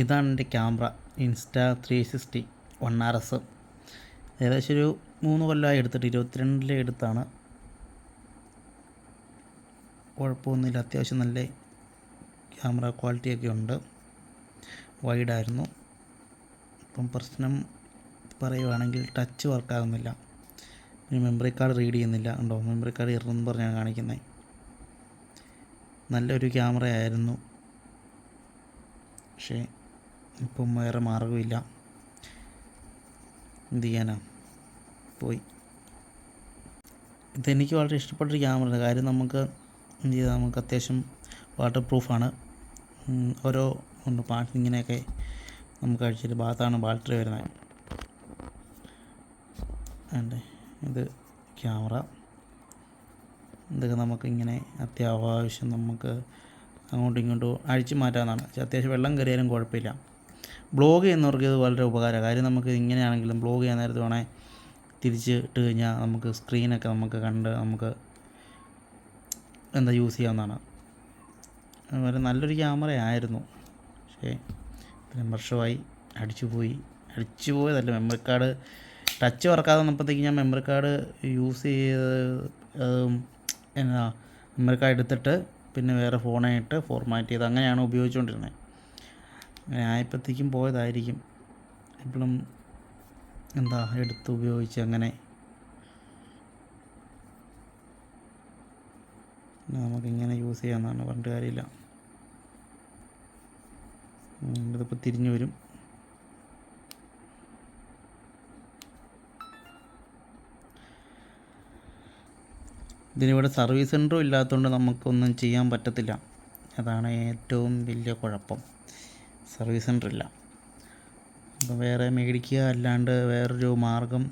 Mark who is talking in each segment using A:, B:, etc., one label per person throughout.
A: ഇതാണ് എന്റെ camera. Insta three sixty one R S ഏകദേശം ഒരു മൂന്ന് കൊല്ലമായി എടുത്തിട്ട് ഇരുപത്തിരണ്ടിലെ എടുത്താണ്. കുഴപ്പമൊന്നുമില്ല. അത്യാവശ്യം നല്ല ക്യാമറ ക്വാളിറ്റിയൊക്കെ ഉണ്ട്. വൈഡായിരുന്നു ഇപ്പം പ്രശ്നം പറയുവാണെങ്കിൽ ടച്ച് വർക്കാകുന്നില്ല പിന്നെ മെമ്മറി കാർഡ് റീഡ് ചെയ്യുന്നില്ല. ഉണ്ടോ മെമ്മറി കാർഡ് ഇറന്ന് പറഞ്ഞാണ് കാണിക്കുന്നത്. നല്ലൊരു ക്യാമറ ആയിരുന്നു പക്ഷേ ഇപ്പം വേറെ മാർഗമില്ല എന്ത് ചെയ്യാനാ? പോയി. ഇതെനിക്ക് വളരെ ഇഷ്ടപ്പെട്ടൊരു ക്യാമറയാണ്. കാര്യം നമുക്ക് എന്ത് ചെയ്താൽ നമുക്ക് അത്യാവശ്യം വാട്ടർ പ്രൂഫാണ് ഓരോ ഉണ്ട്. പാട്ടിങ്ങനെയൊക്കെ നമുക്ക് അടിച്ചിട്ട് ഭാഗത്താണ് ബാറ്ററി വരുന്നത്. അതെ ഇത് ക്യാമറ. ഇതൊക്കെ നമുക്കിങ്ങനെ അത്യാവശ്യം നമുക്ക് അങ്ങോട്ടും ഇങ്ങോട്ടും അഴിച്ചു മാറ്റാവുന്നതാണ്. അത്യാവശ്യം വെള്ളം കയറിയാലും കുഴപ്പമില്ല. ബ്ലോഗ് ചെയ്യുന്നവർക്ക് ഇത് വളരെ ഉപകാരമാണ് കാര്യം നമുക്ക് ഇങ്ങനെയാണെങ്കിലും ബ്ലോഗ് ചെയ്യാൻ നേരത്തെ വേണേൽ തിരിച്ച് ഇട്ട് കഴിഞ്ഞാൽ നമുക്ക് സ്ക്രീനൊക്കെ നമുക്ക് കണ്ട് നമുക്ക് എന്താ യൂസ് ചെയ്യാവുന്നതാണ്. വളരെ നല്ലൊരു ക്യാമറ ആയിരുന്നു. പക്ഷേ ഇത്രയും വർഷമായി അടിച്ചു പോയി. അടിച്ചു പോയതല്ല മെമ്മറി കാർഡ് ടച്ച് വർക്കാതെ വന്നപ്പോഴത്തേക്ക് ഞാൻ മെമ്മറി കാർഡ് യൂസ് ചെയ്ത് എന്താ മെമ്മറി കാർഡ് എടുത്തിട്ട് പിന്നെ വേറെ ഫോണായിട്ട് ഫോർമാറ്റ് ചെയ്ത് അങ്ങനെയാണ് ഉപയോഗിച്ചുകൊണ്ടിരുന്നത്. ആയപ്പോഴത്തേക്കും പോയതായിരിക്കും. എപ്പോഴും എന്താ എടുത്ത് ഉപയോഗിച്ച് അങ്ങനെ. നമുക്കിങ്ങനെ യൂസ് ചെയ്യാമെന്നാണ് പറഞ്ഞിട്ട് കാര്യമില്ല. ഇതിപ്പോൾ തിരിഞ്ഞു വരും. ഇതിനിവിടെ സർവീസ് സെന്ററും ഇല്ലാത്തതുകൊണ്ട് നമുക്കൊന്നും ചെയ്യാൻ പറ്റത്തില്ല. അതാണ് ഏറ്റവും വലിയ കുഴപ്പം. സർവീസ് സെന്റർ ഇല്ല അപ്പോൾ വേറെ മേടിക്കുക അല്ലാണ്ട് വേറൊരു മാർഗം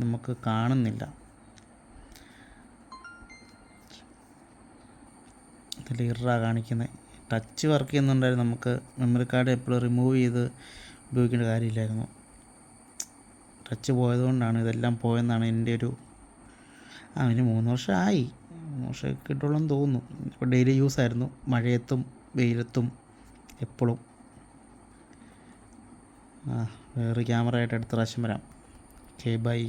A: നമുക്ക് കാണുന്നില്ല. ഇതിൽ ഇറ കാണിക്കുന്നത് ടച്ച് വർക്ക് ചെയ്യുന്നുണ്ടായിരുന്നു നമുക്ക്. മെമ്മറി കാർഡ് എപ്പോഴും റിമൂവ് ചെയ്ത് ഉപയോഗിക്കേണ്ട കാര്യമില്ലായിരുന്നു. ടച്ച് പോയതുകൊണ്ടാണ് ഇതെല്ലാം പോയെന്നാണ് എന്റെ ഒരു ആ ഇനി മൂന്ന് വർഷമായി മൂന്ന് വർഷം കിട്ടുള്ളൂ തോന്നുന്നു. ഇപ്പോൾ ഡെയിലി യൂസ് ആയിരുന്നു. മഴയത്തും വെയിലത്തും എപ്പോഴും ആ വേറെ ക്യാമറ ആയിട്ട് അടുത്ത പ്രാവശ്യം വരാം. Okay bye